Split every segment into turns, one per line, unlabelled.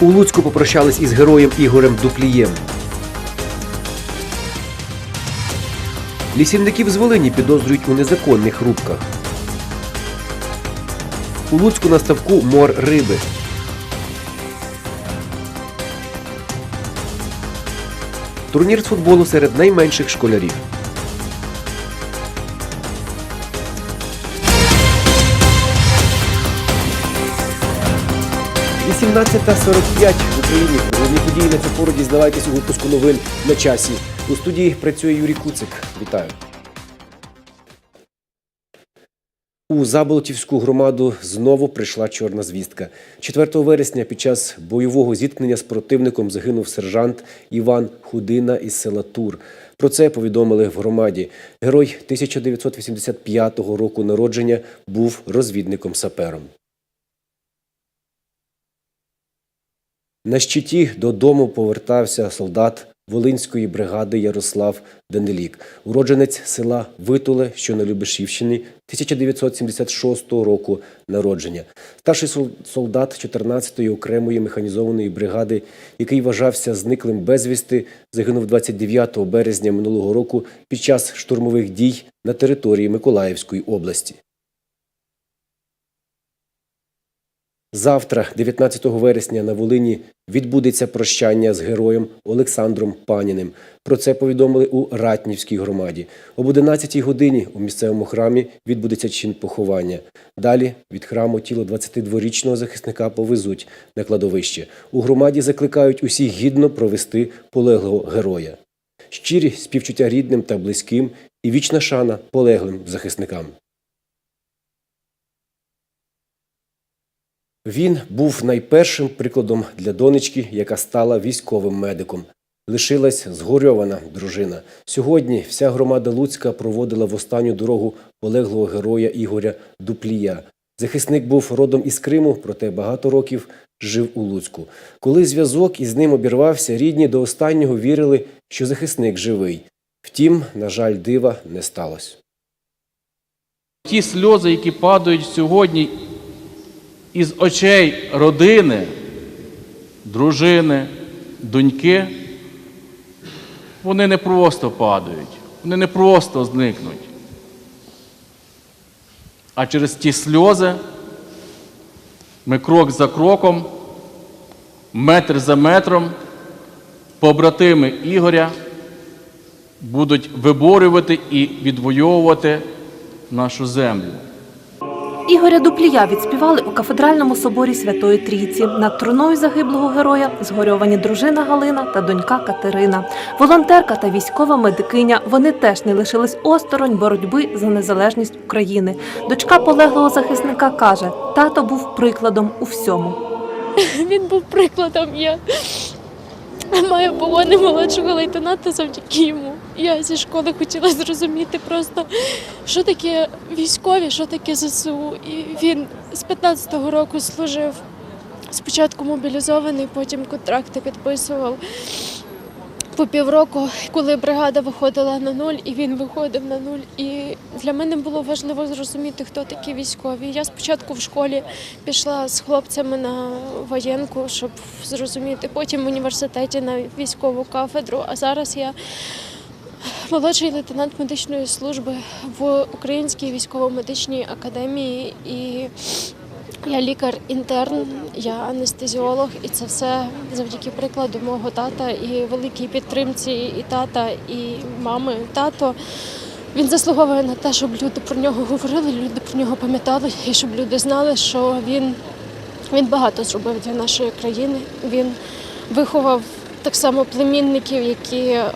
У Луцьку попрощались із героєм Ігорем Дуплієм. Лісівників з Волині підозрюють у незаконних рубках. У Луцьку на ставку мор риби. Турнір з футболу серед найменших школярів. – 18.45 в Україні. Головні події на цю пору дізнавайтесь у випуску новин на часі. У студії працює Юрій Куцик. Вітаю. У Заболотівську громаду знову прийшла чорна звістка. 4 вересня під час бойового зіткнення з противником загинув сержант Іван Худина із села Тур. Про це повідомили в громаді. Герой 1985 року народження був розвідником-сапером. На щиті додому повертався солдат Волинської бригади Ярослав Данилік, уродженець села Витуле, що на Любешівщині, 1976 року народження. Старший солдат 14-ї окремої механізованої бригади, який вважався зниклим безвісти, загинув 29 березня минулого року під час штурмових дій на території Миколаївської області. Завтра, 19 вересня, на Волині відбудеться прощання з героєм Олександром Паніним. Про це повідомили у Ратнівській громаді. Об 11 годині у місцевому храмі відбудеться чин поховання. Далі від храму тіло 22-річного захисника повезуть на кладовище. У громаді закликають усіх гідно провести полеглого героя. Щирі співчуття рідним та близьким і вічна шана полеглим захисникам. Він був найпершим прикладом для донечки, яка стала військовим медиком. Лишилась згорьована дружина. Сьогодні вся громада Луцька проводила в останню дорогу полеглого героя Ігоря Дуплія. Захисник був родом із Криму, проте багато років жив у Луцьку. Коли зв'язок із ним обірвався, рідні до останнього вірили, що захисник живий. Втім, на жаль, дива не сталося.
Ті сльози, які падають сьогодні із очей родини, дружини, доньки, вони не просто падають, вони не просто зникнуть. А через ті сльози ми крок за кроком, метр за метром, побратими Ігоря будуть виборювати і відвоювати нашу землю.
Ігоря Дуплія відспівали у кафедральному соборі Святої Трійці. Над труною загиблого героя згорьовані дружина Галина та донька Катерина. Волонтерка та військова медикиня. Вони теж не лишились осторонь боротьби за незалежність України. Дочка полеглого захисника каже: тато був прикладом у всьому.
Він був прикладом. Я маю погони молодшого лейтенанта завдяки йому. Я зі школи хотіла зрозуміти просто, що таке військові, що таке ЗСУ. І він з 15-го року служив. Спочатку мобілізований, потім контракти підписував. По півроку, коли бригада виходила на нуль, і він виходив на нуль. І для мене було важливо зрозуміти, хто такі військові. Я спочатку в школі пішла з хлопцями на воєнку, щоб зрозуміти. Потім в університеті на військову кафедру. А зараз я молодший лейтенант медичної служби в Українській військово-медичній академії. І я лікар-інтерн, я анестезіолог, і це все завдяки прикладу мого тата і великій підтримці і тата, і мами. Тато він заслуговує на те, щоб люди про нього говорили, люди про нього пам'ятали, і щоб люди знали, що він, він багато зробив для нашої країни. Він виховав так само племінників, які е,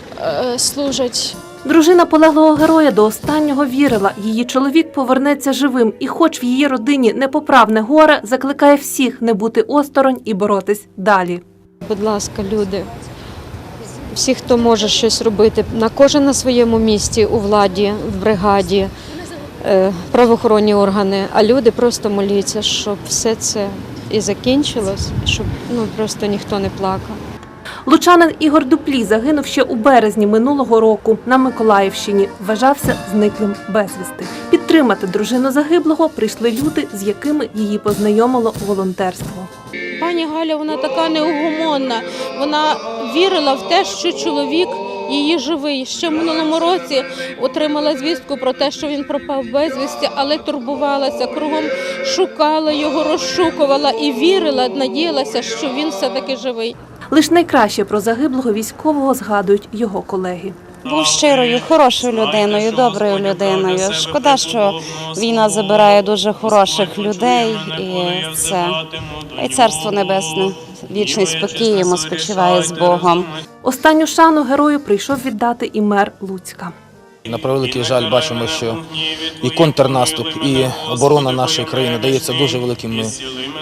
служать
Дружина полеглого героя до останнього вірила, її чоловік повернеться живим, і, хоч в її родині непоправне горе, закликає всіх не бути осторонь і боротись далі.
Будь ласка, люди, всі, хто може щось робити, на кожен на своєму місці, у владі, в бригаді, е, правоохоронні органи, а люди просто моліться, щоб все це і закінчилось, щоб ну просто ніхто не плакав.
Лучанин Ігор Дуплі загинув ще у березні минулого року на Миколаївщині. Вважався зниклим безвісти. Підтримати дружину загиблого прийшли люди, з якими її познайомило волонтерство.
Пані Галя, вона така неугомонна. Вона вірила в те, що чоловік її живий. Ще в минулому році отримала звістку про те, що він пропав безвісті, але турбувалася кругом, шукала його, розшукувала і вірила, надіялася, що він все-таки живий.
Лиш найкраще про загиблого військового згадують його колеги.
Був щирою, хорошою людиною, доброю людиною. Шкода, що війна забирає дуже хороших людей, і це і царство небесне, вічний спокій йому спочиває з Богом.
Останню шану герою прийшов віддати і мер Луцька.
На превеликий жаль, бачимо, що і контрнаступ, і оборона нашої країни дається дуже великими,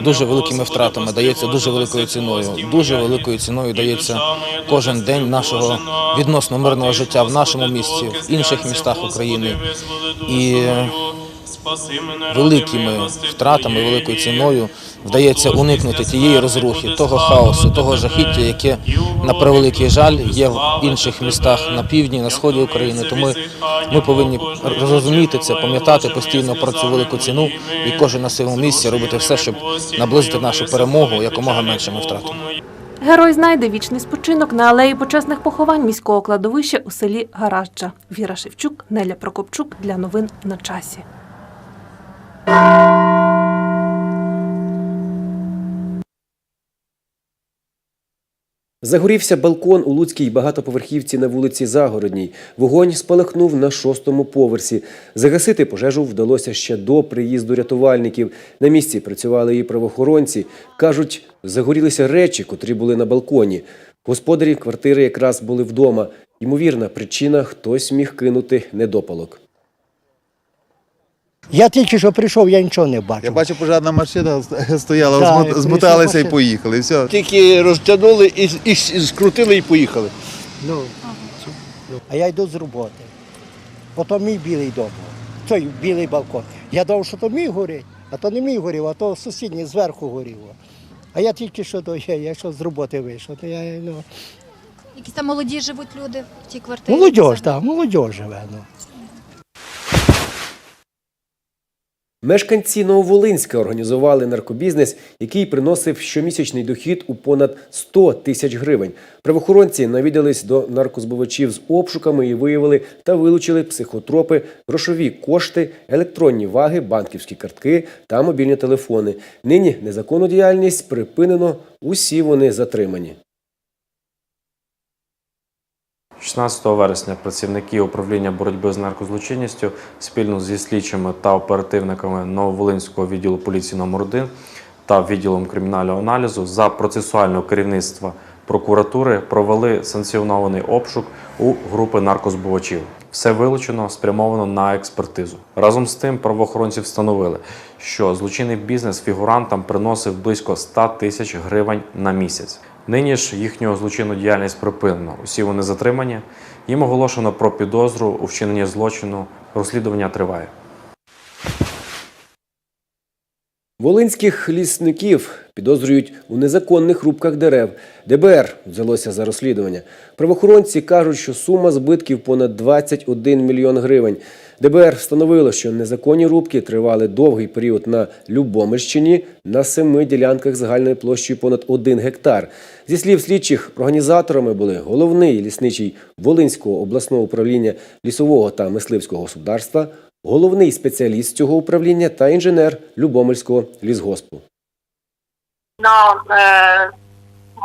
дуже великими втратами, дається дуже великою ціною. Дуже великою ціною дається кожен день нашого відносно мирного життя в нашому місті, в інших містах України. І великими втратами, великою ціною вдається уникнути тієї розрухи, того хаосу, того жахіття, яке на превеликий жаль є в інших містах на півдні, на сході України. Тому ми повинні розуміти це, пам'ятати постійно про цю велику ціну і кожен на своєму місці робити все, щоб наблизити нашу перемогу якомога меншими втратами.
Герой знайде вічний спочинок на алеї почесних поховань міського кладовища у селі Гаражджа. Віра Шевчук, Неля Прокопчук для новин на часі.
Загорівся балкон у Луцькій багатоповерхівці на вулиці Загородній. Вогонь спалахнув на шостому поверсі. Загасити пожежу вдалося ще до приїзду рятувальників. На місці працювали і правоохоронці. Кажуть, загорілися речі, котрі були на балконі. Господарі квартири якраз були вдома. Ймовірна причина хтось міг кинути недопалок.
Я тільки що прийшов, я нічого не бачив.
Я бачу, пожежна машина стояла,
прийшла
змоталися і поїхали. і Все.
Тільки розтягнули і, і, і скрутили і поїхали.
Ну, ну. А я йду з роботи. Ото мій білий дом. Той білий балкон. Я думав, що то мій горить, а то не мій горів, а то сусідній зверху горів. А я тільки що до я, я що з роботи вийшов. То я, ну,
Якісь там молоді живуть люди в тій квартирі?
молодь, так, молодь живе. Ну.
Мешканці Нововолинська організували наркобізнес, який приносив щомісячний дохід у понад 100 тисяч гривень. Правоохоронці навідались до наркозбувачів з обшуками і виявили та вилучили психотропи, грошові кошти, електронні ваги, банківські картки та мобільні телефони. Нині незаконну діяльність припинено. Усі вони затримані.
16 вересня працівники управління боротьби з наркозлочинністю спільно зі слідчими та оперативниками Нововолинського відділу поліції номер 1 та відділом кримінального аналізу за процесуального керівництва прокуратури провели санкціонований обшук у групи наркозбувачів. Все вилучено, спрямовано на експертизу. Разом з тим, правоохоронці встановили, що злочинний бізнес фігурантам приносив близько 100 тисяч гривень на місяць. Нині ж їхню злочинну діяльність припинено. Усі вони затримані. Їм оголошено про підозру у вчиненні злочину. Розслідування триває.
Волинських лісників підозрюють у незаконних рубках дерев. ДБР взялося за розслідування. Правоохоронці кажуть, що сума збитків понад 21 мільйон гривень. ДБР встановило, що незаконні рубки тривали довгий період на Любомирщині на семи ділянках загальною площею понад 1 гектар. Зі слів слідчих, організаторами були головний лісничий Волинського обласного управління лісового та мисливського господарства, головний спеціаліст цього управління та інженер Любомирського лісгоспу.
на е,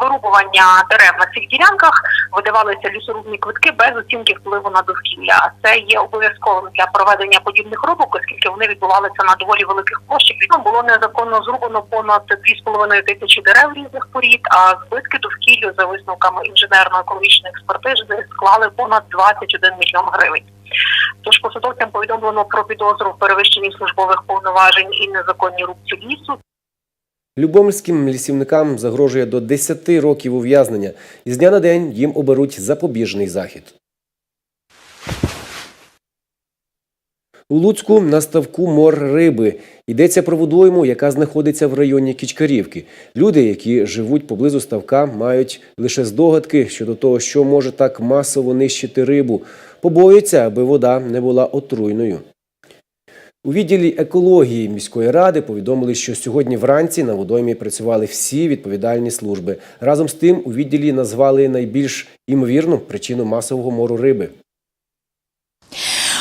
вирубування дерев на цих ділянках видавалися лісорубні квитки без оцінки впливу на довкілля. Це є обов'язковим для проведення подібних рубок, оскільки вони відбувалися на доволі великих площах. Ну, було незаконно зрубано понад 2,5 тисячі дерев різних порід, а збитки довкіллю за висновками інженерно-екологічної експертизи склали понад 21 мільйон гривень. Тож посадовцям повідомлено про підозру в перевищенні службових повноважень і незаконній рубці лісу.
Любомирським лісівникам загрожує до 10 років ув'язнення. Із дня на день їм оберуть запобіжний захід. У Луцьку на ставку мор риби. Йдеться про водойму, яка знаходиться в районі Кічкарівки. Люди, які живуть поблизу ставка, мають лише здогадки щодо того, що може так масово нищити рибу. Побоюються, аби вода не була отруйною. У відділі екології міської ради повідомили, що сьогодні вранці на водоймі працювали всі відповідальні служби. Разом з тим у відділі назвали найбільш імовірну причину масового мору риби.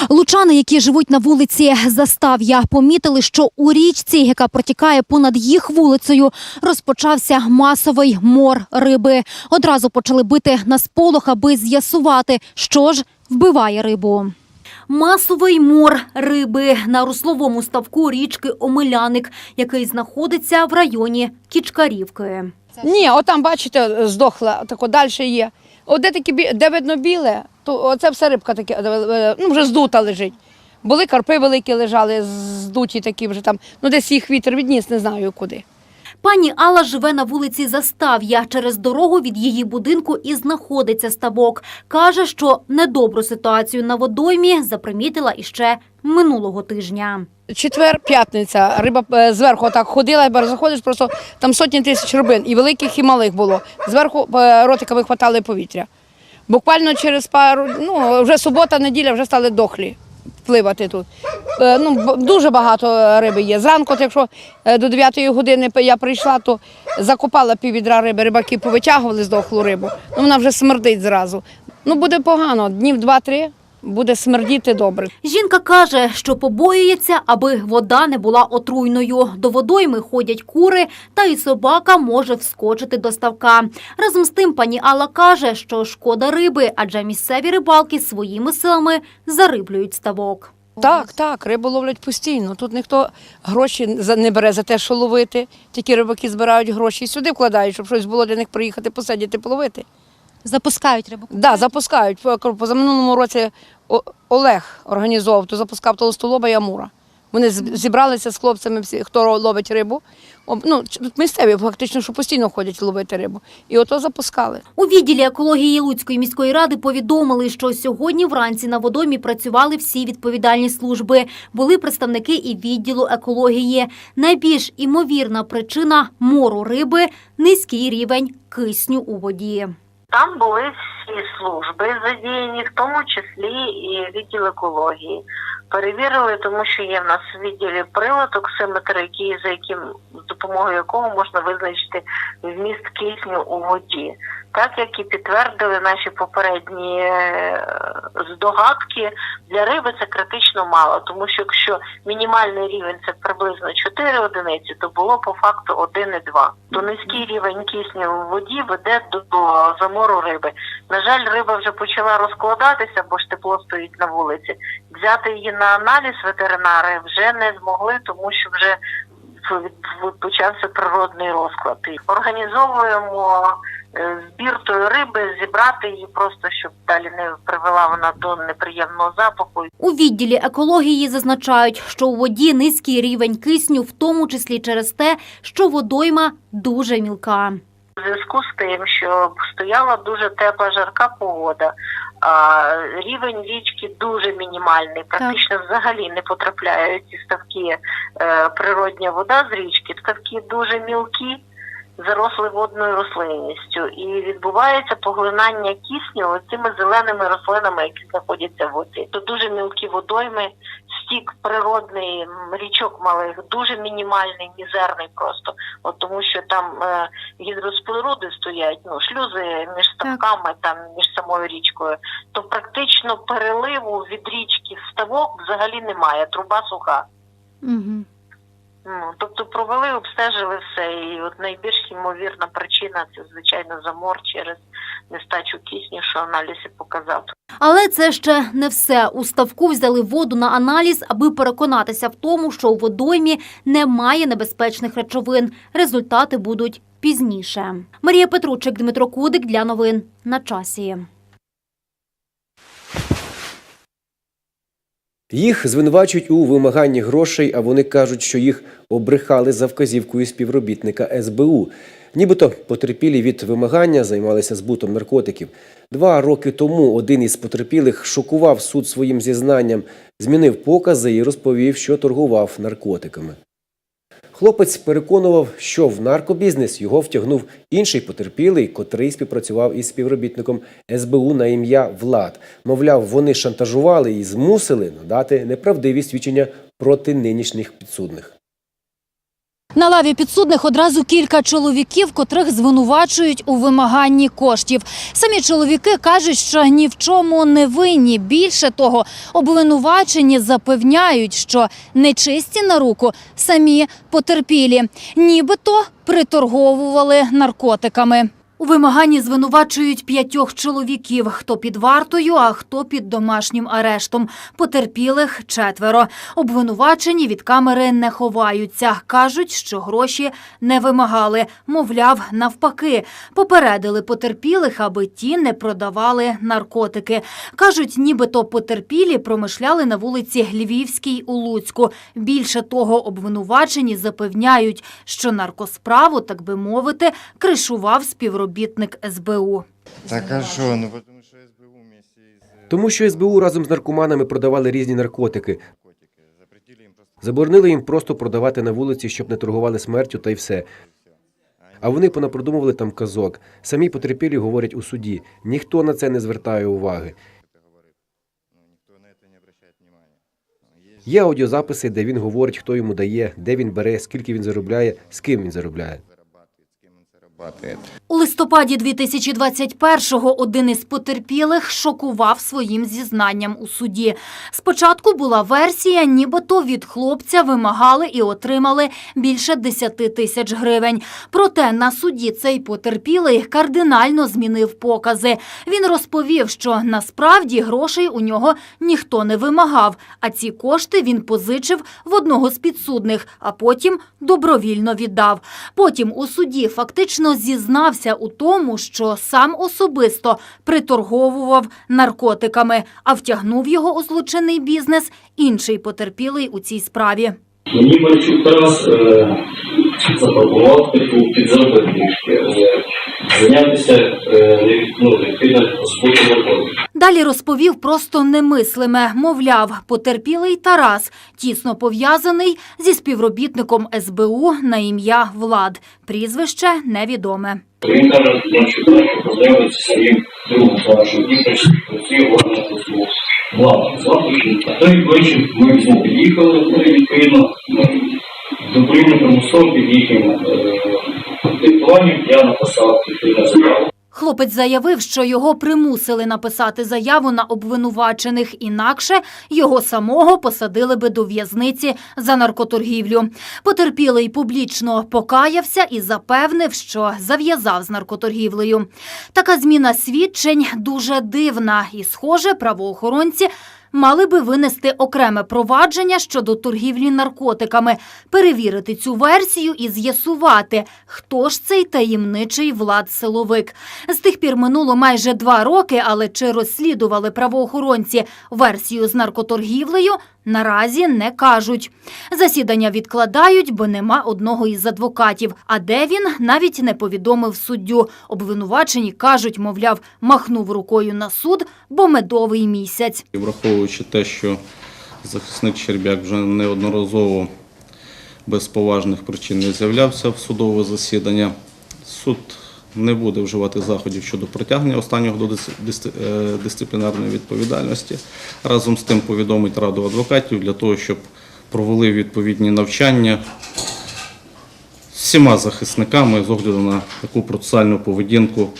Лучани, які живуть на вулиці Застав'я, помітили, що у річці, яка протікає понад їх вулицею, розпочався масовий мор риби. Одразу почали бити на сполох, аби з'ясувати, що ж вбиває рибу. Масовий мор риби на русловому ставку річки Омеляник, який знаходиться в районі Кічкарівки.
Ні, отам, бачите, здохла, тако далі є. От де такі де видно біле, то оце все рибка таке, е, ну вже здута лежить. Були карпи великі лежали, здуті такі вже там. Ну десь їх вітер відніс, не знаю куди.
Пані Алла живе на вулиці Застав'я. Через дорогу від її будинку і знаходиться ставок. Каже, що недобру ситуацію на водоймі запримітила іще минулого тижня.
Четвер, п'ятниця, риба е, зверху так ходила, бо заходиш, просто там сотні тисяч рибин, і великих, і малих було. Зверху е, ротика вихватали повітря. Буквально через пару, ну вже субота, неділя вже стали дохлі пливати тут. Е, Ну, дуже багато риби є. Зранку, от якщо е, до 9 години я прийшла, то закопала піввідра риби, рибаки повитягували здохлу рибу. Ну, вона вже смердить зразу. Ну, буде погано, днів два-три буде смердіти добре.
Жінка каже, що побоюється, аби вода не була отруйною. До водойми ходять кури, та й собака може вскочити до ставка. Разом з тим, пані Алла каже, що шкода риби, адже місцеві рибалки своїми силами зариблюють ставок.
Так, так, рибу ловлять постійно. Тут ніхто гроші не бере за те, що ловити. Тільки рибаки збирають гроші і сюди вкладають, щоб щось було для них приїхати, посидіти, половити.
Запускають рибу.
Так, да, запускають. По- Позаминулому році Олег організовував, то запускав толстолоба і амура. Вони зібралися з хлопцями, всі, хто ловить рибу. Ну, місцеві фактично, що постійно ходять ловити рибу. І ото запускали.
У відділі екології Луцької міської ради повідомили, що сьогодні вранці на водоймі працювали всі відповідальні служби. Були представники і відділу екології. Найбільш імовірна причина мору риби низький рівень кисню у воді.
Там були всі служби задіяні, в тому числі і відділ екології. Перевірили, тому що є в нас в відділі прилад оксиметр, який за яким з допомогою якого можна визначити вміст кисню у воді. Так як і підтвердили наші попередні е, здогадки, для риби це критично мало, тому що якщо мінімальний рівень це приблизно 4 одиниці, то було по факту 1,2. То низький рівень кисню в воді веде до, замору риби. На жаль, риба вже почала розкладатися, бо ж тепло стоїть на вулиці. Взяти її на аналіз ветеринари вже не змогли, тому що вже почався природний розклад. Організовуємо збір тої риби, зібрати її просто, щоб далі не привела вона до неприємного запаху.
У відділі екології зазначають, що у воді низький рівень кисню, в тому числі через те, що водойма дуже мілка.
У зв'язку з тим, що стояла дуже тепла жарка погода, а рівень річки дуже мінімальний, практично взагалі не потрапляє ці ставки е, природня вода з річки. Ставки дуже мілкі, заросли водною рослинністю, і відбувається поглинання кисню цими зеленими рослинами, які знаходяться в воді. То дуже мілкі водойми, стік природний річок малих, дуже мінімальний, мізерний просто. От тому що там е, гідроспоруди стоять, ну шлюзи між ставками, там між самою річкою, то практично переливу від річки в ставок взагалі немає. Труба суха.
Угу.
Ну тобто провели, обстежили все, і от найбільш ймовірна причина це звичайно замор через нестачу кисню, що аналіз показав.
Але це ще не все. У ставку взяли воду на аналіз, аби переконатися в тому, що у водоймі немає небезпечних речовин. Результати будуть пізніше. Марія Петручик, Дмитро Кудик для новин на часі.
Їх звинувачують у вимаганні грошей, а вони кажуть, що їх обрехали за вказівкою співробітника СБУ. Нібито потерпілі від вимагання займалися збутом наркотиків. Два роки тому один із потерпілих шокував суд своїм зізнанням, змінив покази і розповів, що торгував наркотиками. Хлопець переконував, що в наркобізнес його втягнув інший потерпілий, котрий співпрацював із співробітником СБУ на ім'я Влад. Мовляв, вони шантажували і змусили надати неправдиві свідчення проти нинішніх підсудних.
На лаві підсудних одразу кілька чоловіків, котрих звинувачують у вимаганні коштів. Самі чоловіки кажуть, що ні в чому не винні. Більше того, обвинувачені запевняють, що нечисті на руку самі потерпілі, нібито приторговували наркотиками. У вимаганні звинувачують п'ятьох чоловіків, хто під вартою, а хто під домашнім арештом. Потерпілих четверо. Обвинувачені від камери не ховаються. Кажуть, що гроші не вимагали. Мовляв, навпаки, попередили потерпілих, аби ті не продавали наркотики. Кажуть, нібито потерпілі промишляли на вулиці Львівській у Луцьку. Більше того, обвинувачені запевняють, що наркосправу, так би мовити, кришував співробітник СБУ.
Так а що? Ну тому що СБУ вместе
Тому що СБУ разом з наркоманами продавали різні наркотики. Заборонили їм просто продавати на вулиці, щоб не торгували смертю та й все. А вони понапридумували там казок. Самі потерпілі говорять у суді. Ніхто на це не звертає уваги. Є аудіозаписи, де він говорить, хто йому дає, де він бере, скільки він заробляє, з ким він заробляє.
У листопаді 2021-го один із потерпілих шокував своїм зізнанням у суді. Спочатку була версія, нібито від хлопця вимагали і отримали більше 10 тисяч гривень. Проте на суді цей потерпілий кардинально змінив покази. Він розповів, що насправді грошей у нього ніхто не вимагав, а ці кошти він позичив в одного з підсудних, а потім добровільно віддав. Потім у суді фактично зізнався у тому, що сам особисто приторговував наркотиками, а втягнув його у злочинний бізнес інший потерпілий у цій справі.
Мені Марчук Тарас запропонував типу підзаробити трішки, е, зайнятися е, ну, відповідно наркотиків.
Далі розповів просто немислиме. Мовляв, потерпілий Тарас тісно пов'язаний зі співробітником СБУ на ім'я Влад. Прізвище невідоме.
Він каже, що познайомитися з своїм другом в органах Влад, звати А той вечір ми з ним під'їхали, ну, і відповідно ми добровільно примусово під'їхали е, заяву.
Хлопець заявив, що його примусили написати заяву на обвинувачених, інакше його самого посадили би до в'язниці за наркоторгівлю. Потерпілий публічно покаявся і запевнив, що зав'язав з наркоторгівлею. Така зміна свідчень дуже дивна, і, схоже, правоохоронці мали би винести окреме провадження щодо торгівлі наркотиками, перевірити цю версію і з'ясувати, хто ж цей таємничий Влад Силовик. З тих пір минуло майже два роки, але чи розслідували правоохоронці версію з наркоторгівлею, наразі не кажуть. Засідання відкладають, бо нема одного із адвокатів. А де він, навіть не повідомив суддю. Обвинувачені кажуть, мовляв, махнув рукою на суд, бо медовий місяць.
Враховуючи те, що захисник Щербяк вже неодноразово без поважних причин не з'являвся в судове засідання, суд не буде вживати заходів щодо притягнення останнього до е, дисциплінарної відповідальності. Разом з тим повідомить раду адвокатів для того, щоб провели відповідні навчання всіма захисниками з огляду на таку процесуальну поведінку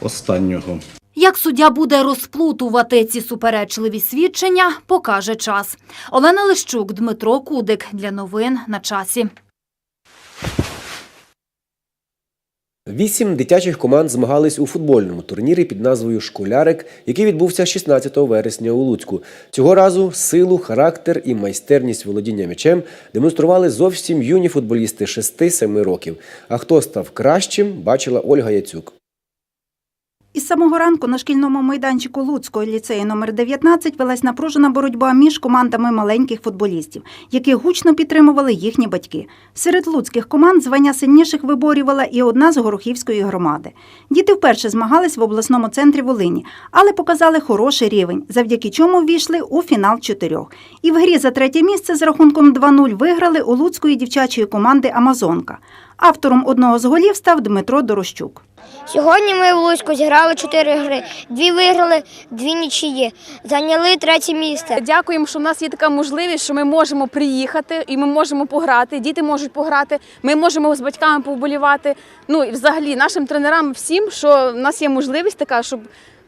останнього.
Як суддя буде розплутувати ці суперечливі свідчення, покаже час. Олена Лищук, Дмитро Кудик. Для новин на часі.
Вісім дитячих команд змагались у футбольному турнірі під назвою Школярик, який відбувся 16 вересня у Луцьку. Цього разу силу, характер і майстерність володіння м'ячем демонстрували зовсім юні футболісти 6-7 років. А хто став кращим, бачила Ольга Яцюк.
Із самого ранку на шкільному майданчику Луцького ліцею номер 19 велась напружена боротьба між командами маленьких футболістів, яких гучно підтримували їхні батьки. Серед луцьких команд звання сильніших виборювала і одна з Горохівської громади. Діти вперше змагались в обласному центрі Волині, але показали хороший рівень, завдяки чому ввійшли у фінал чотирьох. І в грі за третє місце з рахунком 2-0 виграли у луцької дівчачої команди Амазонка. Автором одного з голів став Дмитро Дорощук.
Сьогодні ми в Луцьку зіграли чотири гри. Дві виграли, дві нічиї. Зайняли третє місце.
Дякуємо, що в нас є така можливість, що ми можемо приїхати і ми можемо пограти. Діти можуть пограти. Ми можемо з батьками поболівати. Ну і взагалі нашим тренерам всім, що в нас є можливість така, щоб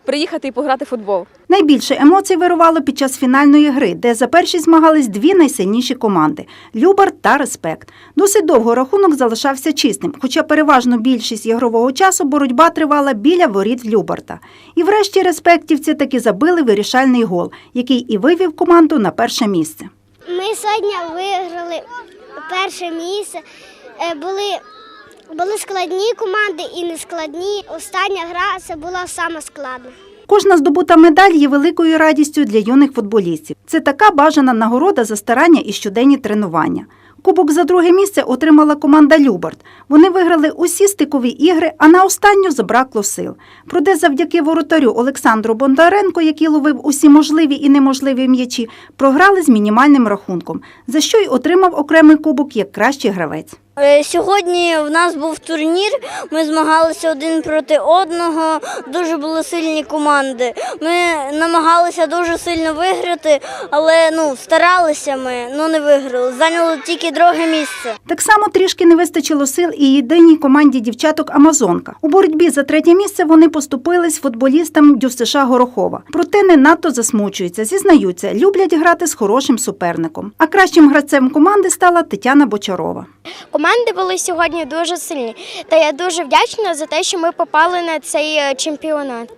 приїхати і пограти в футбол.
Найбільше емоцій вирувало під час фінальної гри, де за перші змагались дві найсильніші команди Любарт та Респект. Досить довго рахунок залишався чистим, хоча переважно більшість ігрового часу боротьба тривала біля воріт Любарта. І врешті респектівці таки забили вирішальний гол, який і вивів команду на перше місце.
Ми сьогодні виграли перше місце. Е, Були, були складні команди і нескладні. Остання гра це була саме складна.
Кожна здобута медаль є великою радістю для юних футболістів. Це така бажана нагорода за старання і щоденні тренування. Кубок за друге місце отримала команда Любарт. Вони виграли усі стикові ігри, а на останню забракло сил. Проте завдяки воротарю Олександру Бондаренко, який ловив усі можливі і неможливі м'ячі, програли з мінімальним рахунком, за що й отримав окремий кубок як кращий гравець.
Е, Сьогодні в нас був турнір. Ми змагалися один проти одного. Дуже були сильні команди. Ми намагалися дуже сильно виграти, але ну старалися ми, ну не виграли. Зайняли тільки друге місце.
Так само трішки не вистачило сил і єдиній команді дівчаток Амазонка. У боротьбі за третє місце вони поступились футболістам ДЮСШ Горохова. Проте не надто засмучуються, зізнаються, люблять грати з хорошим суперником. А кращим гравцем команди стала Тетяна Бочарова.
Команди були сьогодні дуже сильні, та я дуже вдячна за те, що ми попали на цей е, чемпіонат.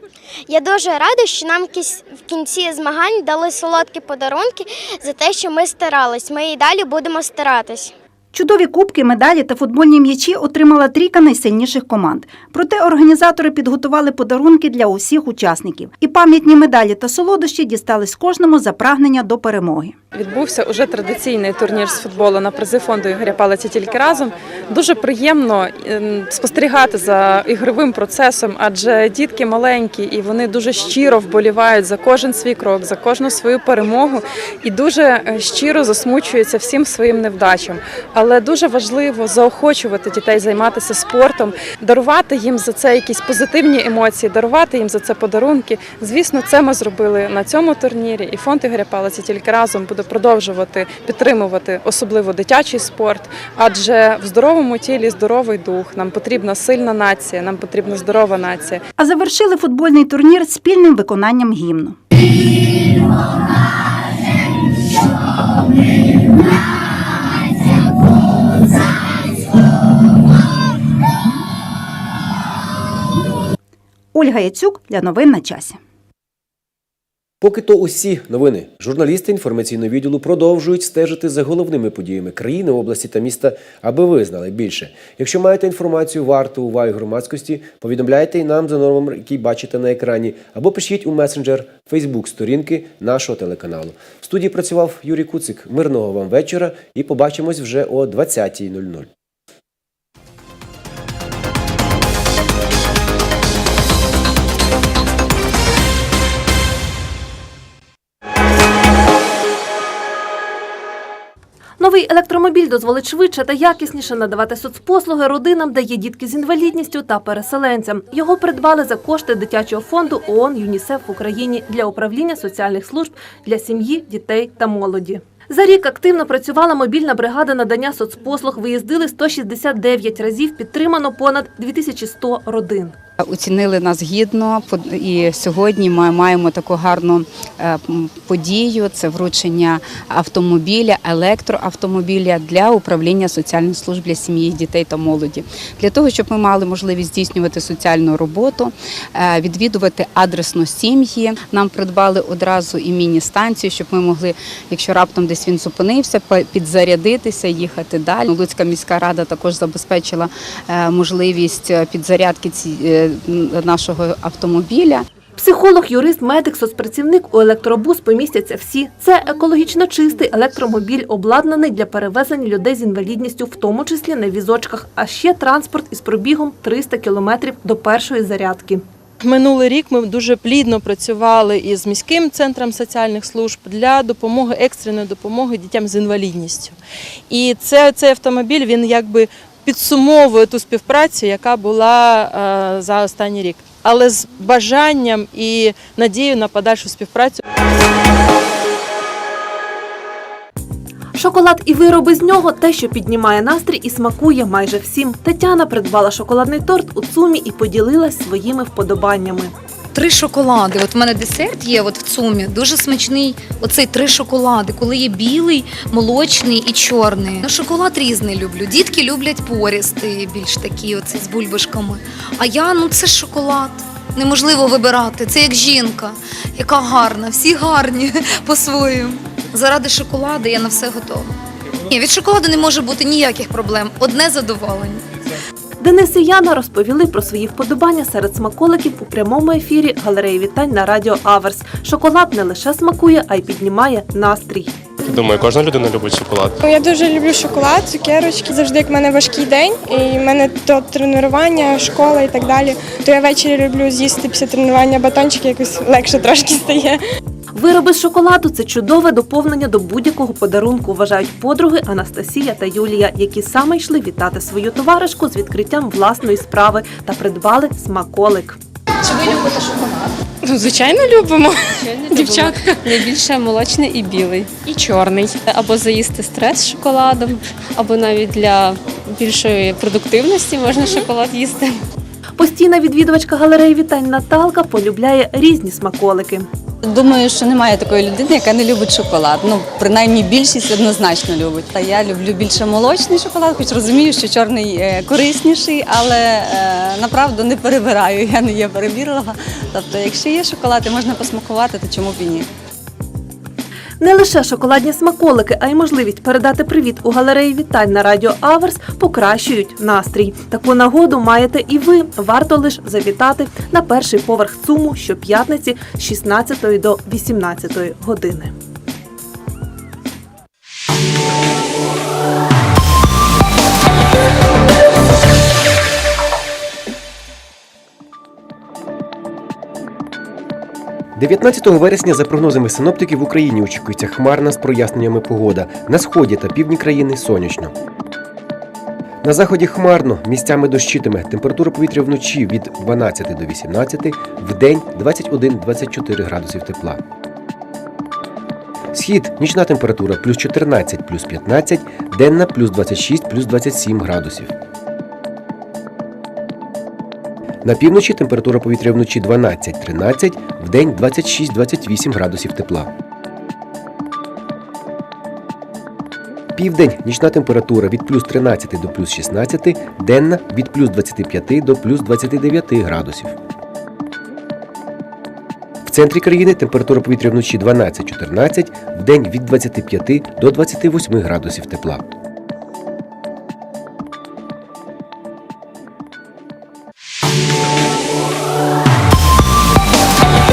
Я дуже рада, що нам в кінці змагань дали солодкі подарунки за те, що ми старались. Ми і далі будемо старатись.
Чудові кубки, медалі та футбольні м'ячі отримала трійка найсильніших команд. Проте організатори підготували подарунки для усіх учасників. І пам'ятні медалі та солодощі дістались кожному за прагнення до перемоги.
Відбувся уже традиційний турнір з футболу на призи фонду Ігоря Палиця тільки разом. Дуже приємно ем, спостерігати за ігровим процесом, адже дітки маленькі і вони дуже щиро вболівають за кожен свій крок, за кожну свою перемогу і дуже е, щиро засмучуються всім своїм невдачам. Але дуже важливо заохочувати дітей займатися спортом, дарувати їм за це якісь позитивні емоції, дарувати їм за це подарунки. Звісно, це ми зробили на цьому турнірі. І фонд Ігоря Палиця тільки разом буде продовжувати підтримувати особливо дитячий спорт. Адже в здоровому тілі здоровий дух. Нам потрібна сильна нація, нам потрібна здорова нація.
А завершили футбольний турнір спільним виконанням гімну. Ольга Яцюк для новин на часі.
Поки то усі новини. Журналісти інформаційного відділу продовжують стежити за головними подіями країни, області та міста, аби ви знали більше. Якщо маєте інформацію варту уваги громадськості, повідомляйте і нам за номером, який бачите на екрані, або пишіть у месенджер Фейсбук сторінки нашого телеканалу. В студії працював Юрій Куцик. Мирного вам вечора і побачимось вже о 20.00.
Новий електромобіль дозволить швидше та якісніше надавати соцпослуги родинам, де є дітки з інвалідністю та переселенцям. Його придбали за кошти дитячого фонду ООН ЮНІСЕФ в Україні для управління соціальних служб для сім'ї, дітей та молоді. За рік активно працювала мобільна бригада надання соцпослуг. Виїздили 169 разів, підтримано понад 2100 родин.
Оцінили нас гідно і сьогодні ми маємо таку гарну е, подію. Це вручення автомобіля, електроавтомобіля для управління соціальних служб для сім'ї, дітей та молоді. Для того, щоб ми мали можливість здійснювати соціальну роботу, е, відвідувати адресно сім'ї. Нам придбали одразу і міні-станцію, щоб ми могли, якщо раптом десь він зупинився, підзарядитися, їхати далі. Луцька міська рада також забезпечила е, можливість е, підзарядки ці- е, нашого автомобіля.
Психолог, юрист, медик, соцпрацівник у електробус помістяться всі. Це екологічно чистий електромобіль, обладнаний для перевезення людей з інвалідністю, в тому числі на візочках, а ще транспорт із пробігом 300 кілометрів до першої зарядки.
Минулий рік ми дуже плідно працювали із міським центром соціальних служб для допомоги екстреної допомоги дітям з інвалідністю. І це, цей автомобіль він якби підсумовує ту співпрацю, яка була е, за останній рік, але з бажанням і надією на подальшу співпрацю.
Шоколад і вироби з нього те, що піднімає настрій і смакує майже всім. Тетяна придбала шоколадний торт у цумі і поділилась своїми вподобаннями.
Три шоколади. От в мене десерт є от в цумі, дуже смачний. Оцей три шоколади, коли є білий, молочний і чорний. Ну, шоколад різний люблю. Дітки люблять порістий, більш такі, оці з бульбашками. А я ну це шоколад. Неможливо вибирати. Це як жінка, яка гарна, всі гарні по-своєму. Заради шоколаду я на все готова. Ні, від шоколаду не може бути ніяких проблем. Одне задоволення.
Денис і Яна розповіли про свої вподобання серед смаколиків у прямому ефірі галереї вітань на радіо Аверс. Шоколад не лише смакує, а й піднімає настрій.
Думаю, кожна людина любить шоколад.
Я дуже люблю шоколад, цукерочки. Завжди як в мене важкий день, і в мене то тренування, школа і так далі. То я ввечері люблю з'їсти після тренування батончик, якось легше трошки стає.
Вироби з шоколаду це чудове доповнення до будь-якого подарунку, вважають подруги Анастасія та Юлія, які саме йшли вітати свою товаришку з відкриттям власної справи та придбали смаколик.
Чи ви любите шоколад?
Ну, звичайно, любимо. Дівчатка.
Найбільше молочний і білий, і чорний. Або заїсти стрес з шоколадом, або навіть для більшої продуктивності можна шоколад їсти.
Постійна відвідувачка галереї вітань Наталка полюбляє різні смаколики.
Думаю, що немає такої людини, яка не любить шоколад. Ну, принаймні більшість однозначно любить. Та я люблю більше молочний шоколад, хоч розумію, що чорний е, корисніший, але е, направду не перебираю. Я не є перебірлива. Тобто, якщо є шоколад і можна посмакувати, то чому б і ні?
Не лише шоколадні смаколики, а й можливість передати привіт у галереї вітань на радіо Аверс покращують настрій. Таку нагоду маєте і ви. Варто лише завітати на перший поверх ЦУМу щоп'ятниці з 16 до 18 години.
– 19 вересня, за прогнозами синоптиків, в Україні очікується хмарна з проясненнями погода. На сході та півдні країни сонячно. На заході хмарно, місцями дощитиме. Температура повітря вночі від 12 до 18, в день 21-24 градусів тепла. Схід нічна температура плюс 14 плюс 15, денна плюс 26 плюс 27 градусів. На півночі температура повітря вночі 12-13, в день 26-28 градусів тепла. Південь нічна температура від плюс 13 до плюс 16, денна від плюс 25 до плюс 29 градусів. В центрі країни температура повітря вночі 12-14, в день від 25 до 28 градусів тепла.